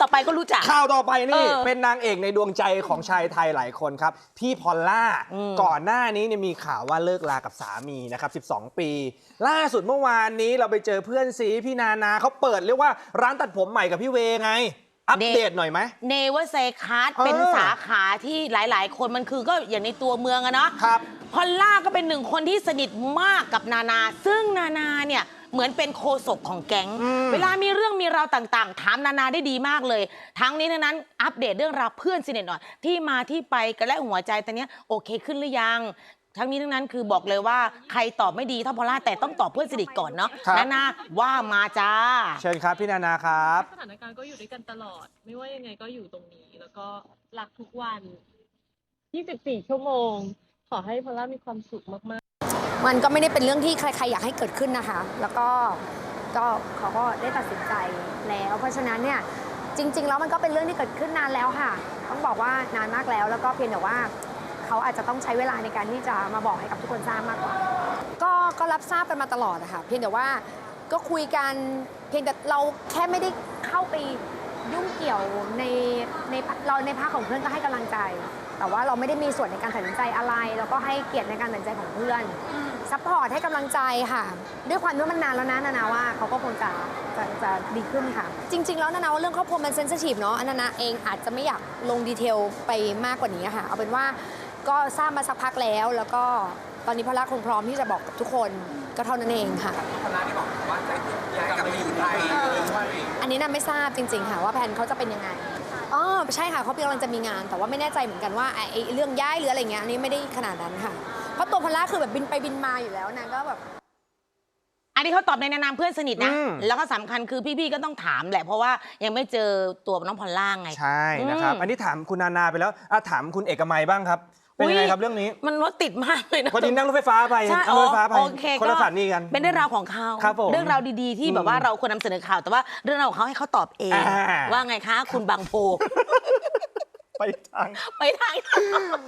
ต่อไปก็รู้จัก ข่าวต่อไปนี่ เออเป็นนางเอกในดวงใจของชายไทยหลายคนครับ พี่พอลล่า อืม ก่อนหน้านี้เนี่ยมีข่าวว่าเลิกลากับสามีนะครับ 12 ปี ล่าสุดเมื่อวานนี้เราไปเจอเพื่อนซีพี่นานาเขาเปิดเรียกว่าร้านตัดผมใหม่กับพี่เวไง อัปเดตหน่อยไหม เนเวอร์เซคัสเออ เป็นสาขาที่หลาย ๆ คนมันคือก็อย่างในตัวเมืองอะเนาะครับ พอลล่าก็เป็นหนึ่งคนที่สนิทมากกับนานา ซึ่งนานาเนี่ย เหมือนเป็นโคศกของแก๊งอืมเวลามีเรื่องมีราวต่างๆ ถามนานาได้ดีมากเลย ทั้งนี้ทั้งนั้นอัปเดตเรื่องราวเพื่อนสนิทหน่อยที่มาที่ไปกันและหัวใจตอนเนี้ยโอเคขึ้นหรือยัง ทั้งนี้ทั้งนั้นคือบอกเลยว่าใครตอบไม่ดีเท่าพอลล่าแต่ต้องตอบเพื่อนสนิทก่อนเนาะครับ นานาว่ามาจ้า เชิญครับพี่นานาครับ สถานการณ์ก็อยู่ด้วยกันตลอด ไม่ว่ายังไงก็อยู่ตรงนี้ แล้วก็รักทุกวัน 24 ชั่วโมง ขอให้พอลล่ามีความสุขมากๆ มันก็ไม่ได้เป็นเรื่องที่ใครๆอยากให้เกิดขึ้นนะคะ แล้วก็ก็เขาก็ได้ตัดสินใจแล้ว เพราะฉะนั้นเนี่ยจริง ๆ แล้วมันก็เป็นเรื่องที่เกิดขึ้นนานแล้วค่ะ ต้องบอกว่านานมากแล้ว แล้วก็เพียงแต่ว่าเขาอาจจะต้องใช้เวลาในการที่จะมาบอกให้กับทุกคนทราบมากกว่า ก็ก็รับทราบกันมาตลอดนะคะเพียงแต่ว่าก็คุยกันเพียงแต่เราแค่ไม่ได้เข้าไปยุ่งเกี่ยวในในเราในภาคของเพื่อนก็ให้กำลังใจ แต่ว่าเราไม่ได้มีส่วนในการตัดสินใจอะไร แล้วก็ให้เกียรติในการตัดสินใจของเพื่อนซัพพอร์ตให้กำลังใจค่ะ ด้วยความที่มันนานแล้วนะนานาว่าเขาก็คงจะจะจะดีขึ้นค่ะ จริง ๆ แล้วนานาว่าเรื่องครอบครัวมันเซนซิทีฟเนาะอันนานาเองอาจจะไม่อยากลงดีเทลไปมากกว่านี้ค่ะ เอาเป็นว่าก็ทราบมาสักพักแล้ว แล้วก็ตอนนี้พละคงพร้อมที่จะบอกกับทุกคนก็เท่านั้นเองค่ะพลาที่บอกว่าจะย้ายกลับมาอยู่ไทย อั นนี้น่าไม่ทราบจริง ๆ ค่ะว่าแผนเขาจะเป็นยังไงอ๋อใช่ค่ะเขากำลังจะมีงาน แต่ว่าไม่แน่ใจเหมือนกันว่าไอ้ไอ้เรื่องย้ายหรืออะไรเงี้ยอันนี้ไม่ได้ขนาดนั้นค่ะ เพราะตัวพอลล่าคือแบบบินไปบินมาอยู่แล้วนางก็แบบอันนี้เขาตอบในนามเพื่อนสนิทนะอืมแล้วก็สำคัญคือพี่ๆก็ต้องถามแหละ เพราะว่ายังไม่เจอตัวน้องพอลล่าไง ใช่นะครับอืมอันนี้ถามคุณนานาไปแล้วอะถามคุณเอกมัยบ้างครับ เป็นยังไงอุ๊ยครับเรื่องนี้มันรถติดมากเลยนะพอดีนั่งรถไฟฟ้าไปใช่นั่งรถไฟฟ้าไปโอเคคนละก็สถานีกัน เป็นเรื่องราวของเขาครับผมเรื่องราวดีๆที่แบบว่าอืมเราควรนำเสนอข่าวแต่ว่าเรื่องราวของเขาให้เขาตอบเองอ่าว่าไงคะ คุณบางโพ ไปทางไปทาง